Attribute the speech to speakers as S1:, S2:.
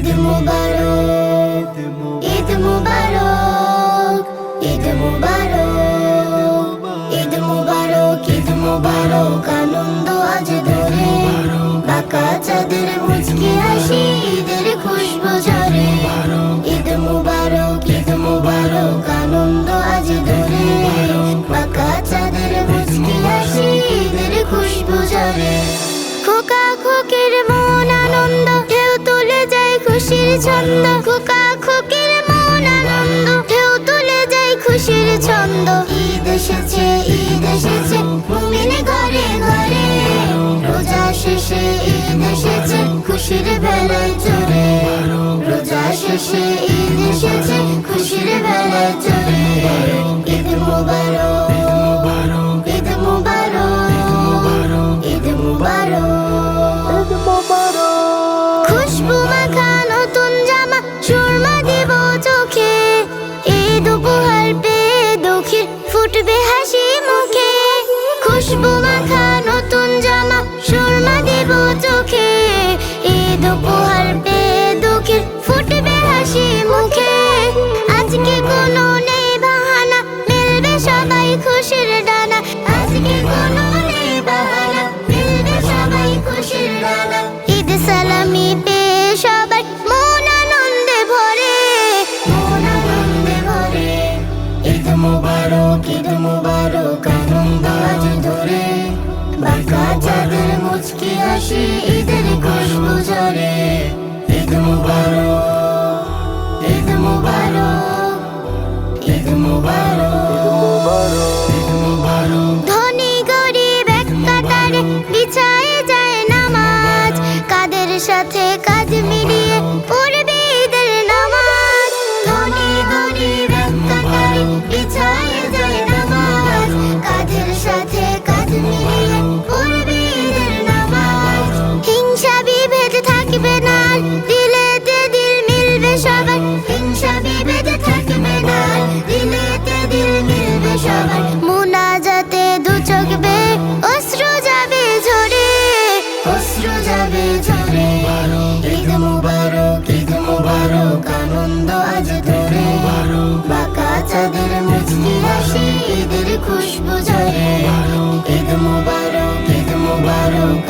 S1: ঈদ মুবারক ঈদ মুবারক ঈদ মুবারক ঈদ মুবারক ঈদ মুবারক, আনন্দ আজ ধরে। বাঁকা চাঁদের মুচকি হাসি খুশবু খুশির ছন্দ, খোকা খোকের মন আনন্দ, ঢেউ তুলে যায় খুশির ছন্দ। ঈদ এসেছে ঈদ এসেছে ঘরে ঘরে। রোজা শেষে ঈদ এসেছে, খুশির বেলায় রোজা শেষে ঈদ এসেছে, খুশির ফুটবে হাসি মুখে। খুশবু মাখা নতুন জামা সুরমা দেব চোখে। ঈদ উপহার মুবারক ঈদ মুবারক, আনন্দ আজ ধরে। বাঁকা চাঁদের মুচকি হাসি, ঈদের খুশবু ঝরে। ঈদ মুবারক ঈদ মুবারক ঈদ মুবারক, ঈদ অশ্রু যাবে ঝরে ঈদ মুবারক ঈদ মুবারক, আনন্দ আজ ধরে। বাঁকা চাঁদের মুচকি হাসি, ঈদের খুশবু ঝরে। ঈদ মুবারক ঈদ মুবারক